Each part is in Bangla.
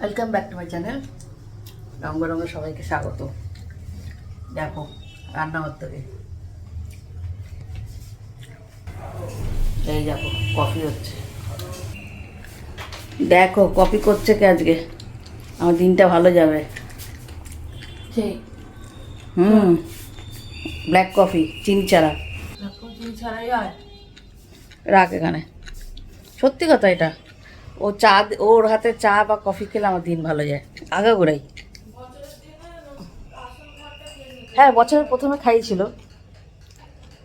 Welcome back to my channel রঙ্গ রঙ্গ সবাইকে স্বাগত। দেখো রান্না করতে হবে এই দেখো কফি হচ্ছে। দেখো কফি করছে কে আজকে? আমার দিনটা ভালো যাবে। হুম ব্ল্যাক কফি চিনি ছাড়া। চিনি ছাড়াই হয়? রাখ এখানে। সত্যি কথা এটা। ও চা ওর হাতে চা বা কফি খেলে আমার দিন ভালো যায়। আগা গোড়াই হ্যাঁ বছরের প্রথমে খাইছিল।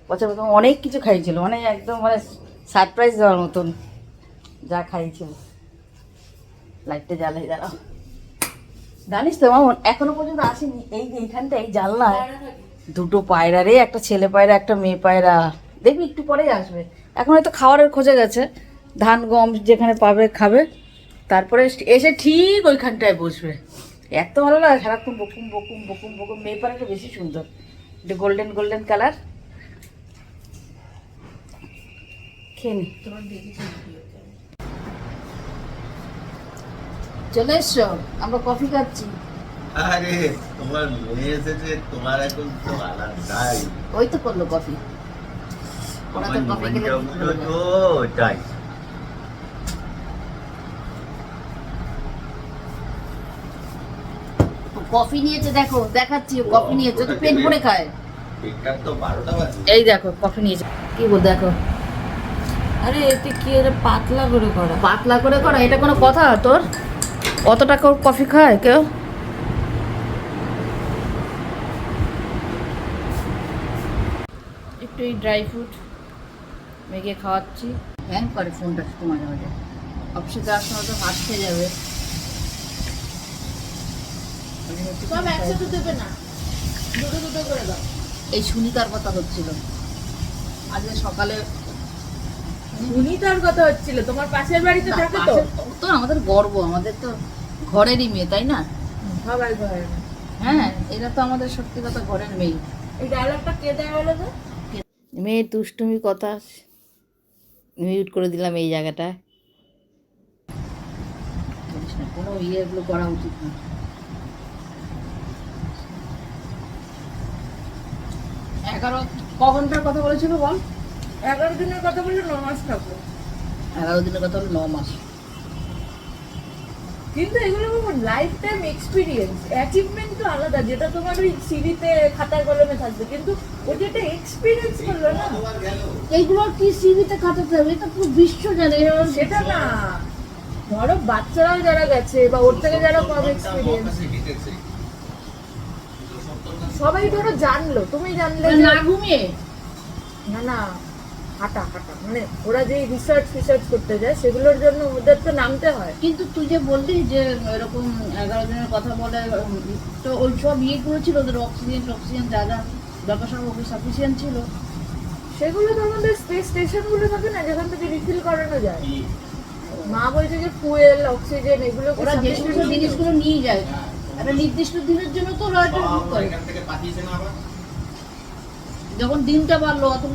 বছরের প্রথমে অনেক কিছু খাইছিল। মানে একদম মানে সারপ্রাইজ দেওয়ার মতন যা খাইছিল। লাইটটা জ্বালাই, দাঁড়াও। জানিস তো, মামন, এখনও পর্যন্ত আসেনি। এই যে এইখানটা, এই জানলায় দুটো পায়রা রে, একটা ছেলে পায়রা, একটা মেয়ে পায়রা। দেখবি, একটু পরেই আসবে। এখন হয়তো খাবারের খোঁজে গেছে। ধান গম যেখানে পাবে খাবে। তারপরে এসে ঠিক ওইখানটায় বসবে। এত ভালো লাগে সারাক্ষণ বকুম বকুম বকুম বকুম। মেয়ে পায়রাটা বেশি সুন্দর। একটু গোল্ডেন গোল্ডেন কালার খেয়ে নি। চলে এসছো? আমরা কফি খাচ্ছি। আরে তোমার মেয়ে এসেছে তোমার এখন তো আলাদাই ওই তো করল কফি ওরা তো কফি মনটা দিতে তো পারবে না। তাই কফি নিয়েছে দেখো দেখাচ্ছি কফি নিয়েছে তো পেট ভরে খায়। এই দেখো কফি নিয়েছে। কি বল দেখো। আরে এতে কি এটা পাতলা করে করা? পাতলা করে করো এটা কোনো কথা তোর? অত টাকা কফি খায় কেউ? একটু এই ড্রাই ফ্রুট মেঘে খাওয়াচ্ছি। হ্যাং করে ফোনটা মাঝে মাঝে অফিসে যাওয়ার সময় তো হাত খেয়ে যাবে। সব একসাথে দেবে না। দুটো দুটো করে দাও। এই সুনিতার কথা হচ্ছিল। আজকে সকালে সুনিতার কথা হচ্ছিল। তোমার পাশের বাড়িতে থাকে তো? তো আমাদের গর্ব আমাদের তো ঘরেরই মেয়ে তাই না? সবাই ঘরে। হ্যাঁ এটা তো আমাদের সত্যি কথা ঘরের মেয়ে। এই ডায়লগটা কে দেয় বলো তো? মেয়ের দুষ্টুমি কথা। মিউট করে দিলাম এই জায়গাটা। কোনো ইয়েগুলো করা উচিত না। এগারো ক ঘণ্টার কথা বলেছিল বল? এগারো দিনের কথা বললে ন মাস থাকব এগারো দিনের কথা হলো ন মাস। কিন্তু এগুলো লাইফ টাইম এক্সপিরিয়েন্স অ্যাচিভমেন্ট তো আলাদা যেটা তোমার ওই সিভিতে খাতার কলমে থাকবে। কিন্তু ও যেটা এক্সপিরিয়েন্স করল না এইগুলো কি সিভিতে খাটাতে হবে? এটা পুরো বিশ্ব জানে। সেটা না। ধরো বাচ্চারাও যারা গেছে বা ওর থেকে যারা কম এক্সপিরিয়েন্স সবাই ধরো জানলো তুমি জানলে না ঘুমিয়ে। না না হাঁটা হাঁটা মানে ওরা যে রিসার্চ ফিসার্চ করতে যায় সেগুলোর জন্য ওদের তো নামতে হয়। কিন্তু তুই যে বললি যে এরকম এগারো দিনের কথা বলে তো ওই সব ইয়েগুলো ছিল ওদের অক্সিজেন অক্সিজেন যা যা দরকার সব সাফিসিয়েন্ট ছিল। সেগুলো তো আমাদের স্পেস স্টেশনগুলো থাকে না যেখান থেকে রিফিল করানো যায়। মা বলছে যে ফুয়েল অক্সিজেন এগুলো ওরা যে সমস্ত জিনিসগুলো নিয়ে যায়। নির্দিষ্ট দিনের জন্য তো বুক করে। যখন দিনটা বাড়লো হলো।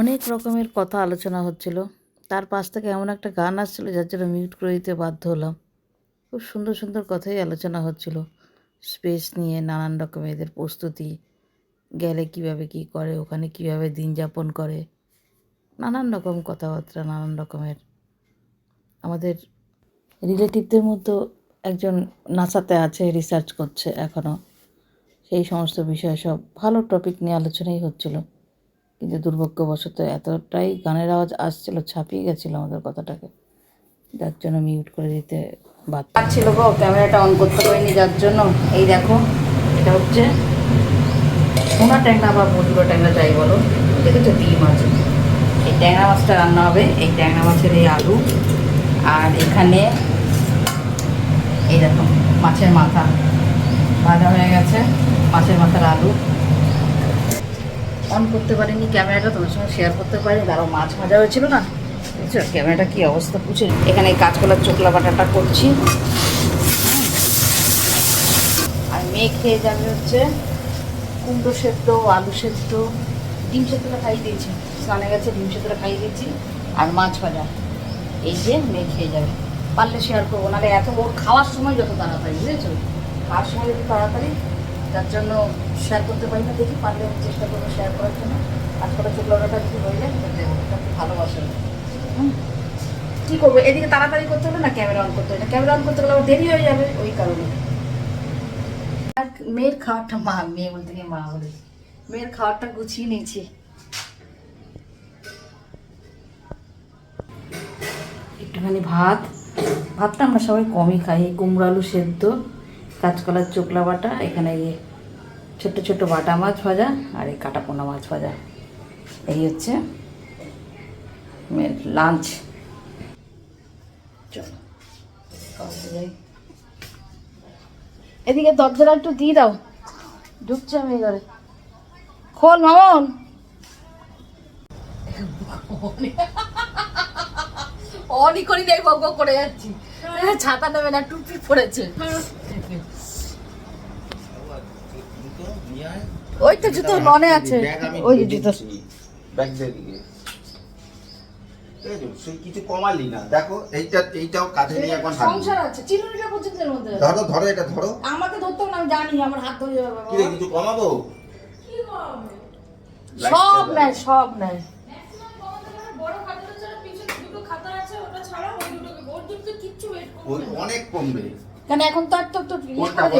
অনেক রকমের কথা আলোচনা হচ্ছিল। তার পাশ থেকে এমন একটা গান আসছিল যার জন্য মিউট করে দিতে বাধ্য হলাম। খুব সুন্দর সুন্দর কথাই আলোচনা হচ্ছিল। স্পেস নিয়ে নানান রকমের এদের প্রস্তুতি গেলে কীভাবে কি করে ওখানে কীভাবে দিন যাপন করে। নানান রকম কথাবার্তা নানান রকমের আমাদের রিলেটিভদের মধ্যে একজন নাসাতে আছে রিসার্চ করছে এখনও সেই সমস্ত বিষয়ে সব ভালো টপিক নিয়ে আলোচনাই হচ্ছিল। কিন্তু দুর্ভাগ্যবশত এতটাই গানের আওয়াজ আসছিল, ছাপিয়ে গেছিল আমাদের কথাটাকে। যার জন্য মিউট করে দিতে বাধ্য। ছিল গো ক্যামেরাটা অন করতে পারিনি, যার জন্য। এই দেখো, এটা হচ্ছে সোনা ট্যাংরা বা মধুরো ট্যাংরা যাই বলো, দেখেছ ডিম আছে এই ট্যাংরা মাছটা রান্না হবে, এই ট্যাংরা মাছের এই আলু। আর এখানে এই দেখো, মাছের মাথা। ভাজা হয়ে গেছে, মাছের মাথার আলু। অন করতে পারিনি ক্যামেরাটা, তোমার সঙ্গে শেয়ার করতে পারিনি আরও মাছ ভাজা হয়েছিল না? বুঝছ? ক্যামেরাটা কি অবস্থা? বুঝে এখানে কাঁচকলার চোখলা বাটাটা করছি। আর মেয়ে খেয়ে যাবে হচ্ছে কুমড়ো সেদ্ধ, আলু সেদ্ধ। ডিম সেদ্ধটা খাইয়ে দিয়েছি। স্নানে গেছে, ডিম সেদ্ধ খাইয়ে দিয়েছি। আর মাছ ভাজা। এই যে মেয়ে খেয়ে যাবে। পারলে শেয়ার করব, নাহলে এত ওর খাওয়ার সময় যত তাড়াতাড়ি, বুঝেছ? খাওয়ার সময় যত তাড়াতাড়ি, তার জন্য শেয়ার করতে পারি না দেখি, পারলে আমি চেষ্টা করব শেয়ার করার জন্য। আজ করে শুক্রবারটা যদি হয়ে যায় তো দেবো এটা খুব ভালোবাসে। হুম? কী করব? এদিকে তাড়াতাড়ি করতে হলে না ক্যামেরা অন করতে হবে না ক্যামেরা অন করতে গেলে আবার দেরি হয়ে যাবে, ওই কারণে। আর মেয়ের খাওয়ারটা মা, মেয়ে বলতে গিয়ে মা বলে। মেয়ের খাওয়ারটা গুছিয়ে নিয়েছি। একটুখানি ভাত। ভাতটা আমরা সবাই কমই খাই। কুমড়ো আলু সেদ্ধ, কাঁচকলার চোকলা বাটা, এখানে এই ছোট্ট ছোট্ট বাটা মাছ ভাজা আর এই কাটা পোনা মাছ ভাজা। এই হচ্ছে লাঞ্চ চলো এদিকে দরজাটা একটু দিয়ে দাও। ঢুকছে আমি ঘরে খোল, মামন। অনই করি নেই বক করে যাচ্ছি। ছাতা নেবে না টুপি পড়েছে। ওই তো জুতো ননে আছে। ওই জুতো। ব্যাগ দিয়ে কিছু কমালি না। দেখো এইটা এইটাও কাজে নিয়ে এখন সংসার আছে চিরুনিটা পর্যন্ত এর মধ্যে। ধরো ধরো এটা ধরো। আমাকে ধরতে না আমি জানি আমার হাত ধরে যাবে কি কিছু কমাবো? সব নেয় সব নেয়। অনেক কমবে। কেন এখন তো আর তো তো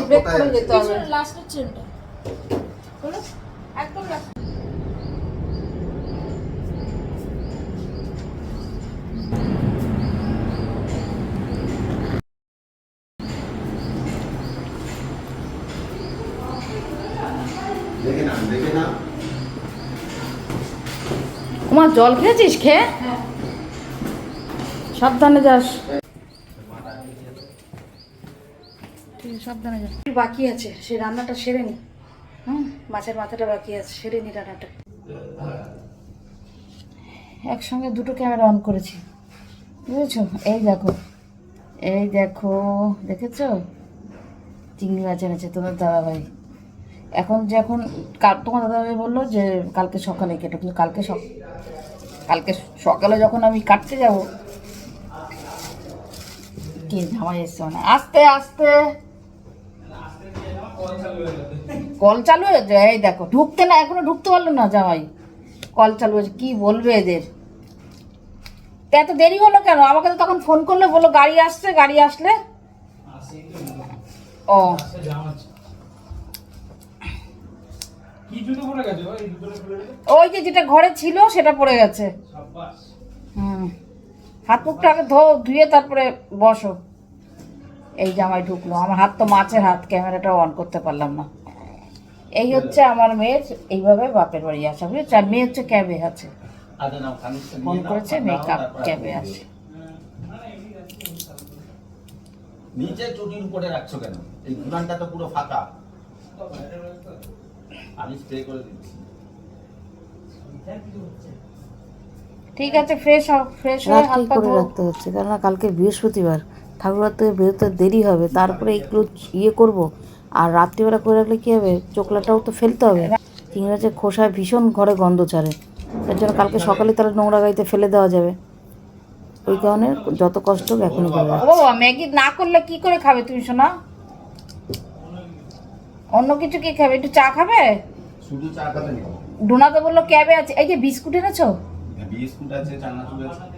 ব্রেক করে? যেতে হবে। না তোমার জল খেয়েছিস খেয়ে? সাবধানে যাস ঠিক আছে সাবধানে বাকি আছে? সে রান্নাটা সেরে নি। হুম? মাছের মাথাটা বাকি আছে। সেরে নি রান্নাটা। একসঙ্গে দুটো ক্যামেরা অন করেছি। বুঝেছ? এই দেখো। এই দেখো। দেখেছ? চিংড়ি মাছ এনেছে তোমার দাদাভাই। এখন যখন কাল, তোমার দাদাভাই বলল যে কালকে সকালে কেটে, কিন্তু কালকে কালকে সকালে যখন আমি কাটতে যাব, কে জামাই এসছে মানে? আস্তে আস্তে! কল চালু হয়েছে এই দেখো ঢুকতে না এখনও ঢুকতে পারল না জামাই। কল চালু হয়েছে কি বলবে এদের? এত দেরি হলো কেন? আমাকে তো তখন ফোন করলে বলল গাড়ি আসছে গাড়ি আসলে? ও। ওই যে যেটা ঘরে ছিল সেটা পড়ে গেছে। হুম। হাত মুখটা আগে ধো ধুয়ে তারপরে বসো। এই জামাই ঢুকলো। আমার হাত তো মাছের হাত ক্যামেরাটা অন করতে পারলাম না। এই হচ্ছে আমার মেয়ের এইভাবে বাপের বাড়ি আসা বুঝেছ? আর মেয়ে হচ্ছে ক্যাবে আছে। ফোন করেছে তারপর ক্যাবে আছে। নিচে চটির উপরে রাখছো কেন? এই ঘুরানটা তো পুরো ফাঁকা। আমি স্প্রে করে দিচ্ছি। ঠিক আছে ফ্রেশ হও ফ্রেশ হয়ে হাত পা রাখতে হচ্ছে কেননা কালকে বৃহস্পতিবার। ঠাকুরবার থেকে বেরোতে দেরি হবে তারপরে একটু ইয়ে করব। আর রাত্রিবেলা করে রাখলে কী হবে? চোকলাটাও তো ফেলতে হবে। চিংড়ি মাছের খোসায় ভীষণ ঘরে গন্ধ ছাড়ে। তার জন্য কালকে সকালে তাহলে নোংরা গাড়িতে ফেলে দেওয়া যাবে। ওই কারণে যত কষ্ট হোক এখনই করে ও ম্যাগি না করলে কি করে খাবে তুমি শোনা? অন্য কিছু কি খাবে? একটু চা খাবে? শুধু চা খাবে ডোনা তো বলল ক্যাবে আছে। এই যে বিস্কুট এনেছো? বিস্কুট আছে চানাচুর আছে।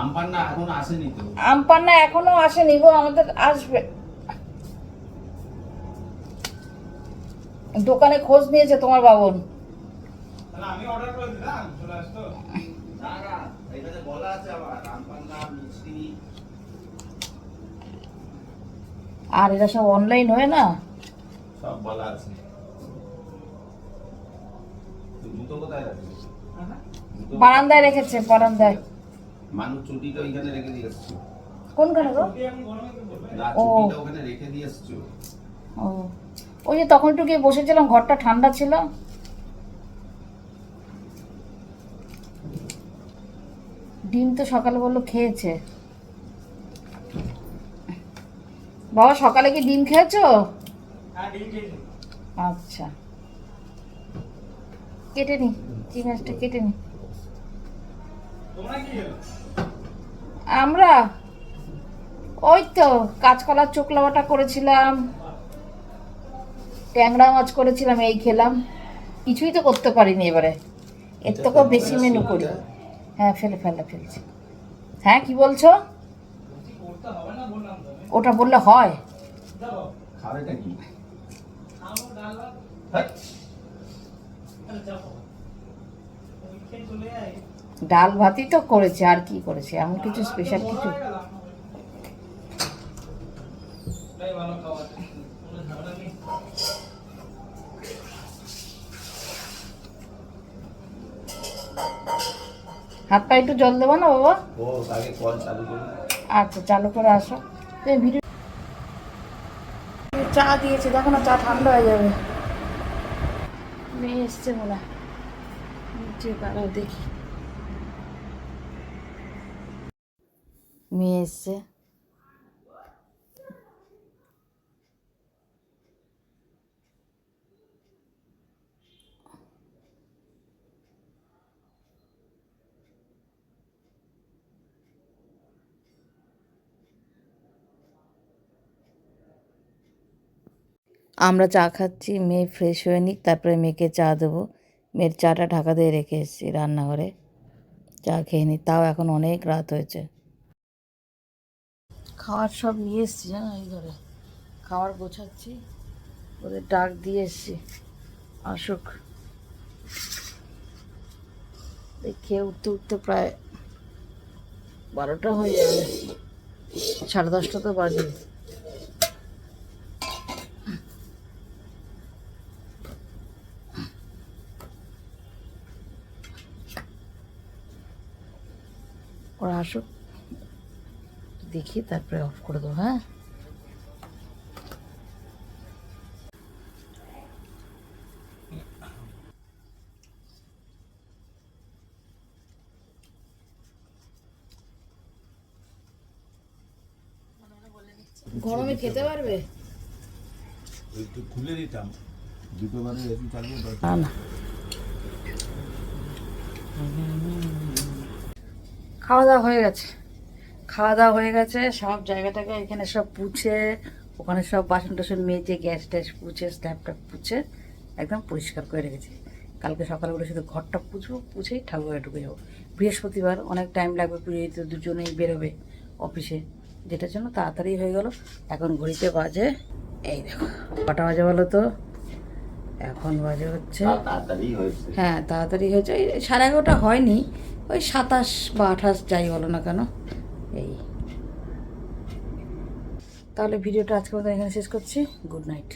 আমপান না এখন আসেনি তো? আম পান্না এখনও আসেনি গো আমাদের আসবে। দোকানে খোঁজ নিয়েছে তোমার বাবন। আমি অর্ডার করে দিলাম চলে আসতো। না না এখানে বলা আছে আবার আমপান মিষ্টি। আর এরা সব অনলাইন হয়ে না? সব বলা আছে। বারান্দায় রেখেছে বারান্দায়। মানুষ চুটিটা ওইখানে রেখে দিয়ে এসছো। কোনখানে গো? না ও। চুটিটা ওখানে রেখে দিয়ে এসছো। ও। ওই যে তখন একটু গিয়ে বসেছিলাম ঘরটা ঠান্ডা ছিল। ডিম তো সকালে বলল খেয়েছে। বাবা সকালে কি ডিম খেয়েছো? হ্যাঁ আচ্ছা। কেটে নি চিংড়ি মাছটা কেটে নি। তোমরা কি খেলো? আমরা? ওই তো কাঁচকলার চোকলা বাটা করেছিলাম। ট্যাংরা মাছ করেছিলাম এই খেলাম। কিছুই তো করতে পারিনি এবারে। এর থেকেও বেশি মেনু করি। হ্যাঁ ফেলে ফেলে ফেলছি। হ্যাঁ কি বলছো? করতে হবে না বললাম তো আমি। ওটা বললে হয় হ্যাঁ খেয়ে চলে ডাল ভাতই তো করেছে আর কি করেছে? এমন কিছু স্পেশাল কিছু? হাত পা একটু জল দেবো না বাবা? আচ্ছা চালু করে আসো। ভিডিও চা দিয়েছে দেখো না চা ঠান্ডা হয়ে যাবে। মেয়ে এসছে মনে হয় দেখি। মেয়ে আমরা চা খাচ্ছি, মেয়ে ফ্রেশ হয়ে নিক, তারপরে মেয়েকে চা দেবো। মেয়ের চাটা ঢাকা দিয়ে রেখে এসেছি রান্নাঘরে। চা খেয়ে নিই তাও এখন অনেক রাত হয়েছে। খাওয়ার সব নিয়ে এসছি জানো এই ঘরে। খাবার গোছাচ্ছি, ওদের ডাক দিয়ে এসছি, আসুক। খেয়ে উঠতে উঠতে প্রায় বারোটা হয়ে যাবে, সাড়ে দশটা তো বাজে। ওরা আসুক। দেখি তারপরে অফ করে দেবো হ্যাঁ? গরমে খেতে পারবে? একটু খুলে দিতাম দুটো বারে এসি চালিয়ে না না। খাওয়া দাওয়া হয়ে গেছে। খাওয়া দাওয়া হয়ে গেছে সব জায়গাটাকে এখানে সব পুছে ওখানে সব বাসন টাসন মেজে গ্যাস ট্যাস পুছে স্ল্যাব ট্যাপ পুছে একদম পরিষ্কার করে রেখেছি। কালকে সকালে উঠে শুধু ঘরটা পুছবো পুছেই ঠাকুরে ঢুকে যাব। বৃহস্পতিবার অনেক টাইম লাগবে পুজোতে দুজনেই বেরোবে অফিসে যেটার জন্য তাড়াতাড়ি হয়ে গেল। এখন ঘড়িতে বাজে এই দেখো কটা বাজে বলো তো? এখন বাজে হচ্ছে তাড়াতাড়ি হ্যাঁ তাড়াতাড়ি হয়েছে। ওই সাড়ে এগারোটা হয়নি ওই সাতাশ বা আঠাশ যাই বলো না কেন। এই। তাহলে ভিডিওটা আজকে মতো এখানে শেষ করছি। Good night.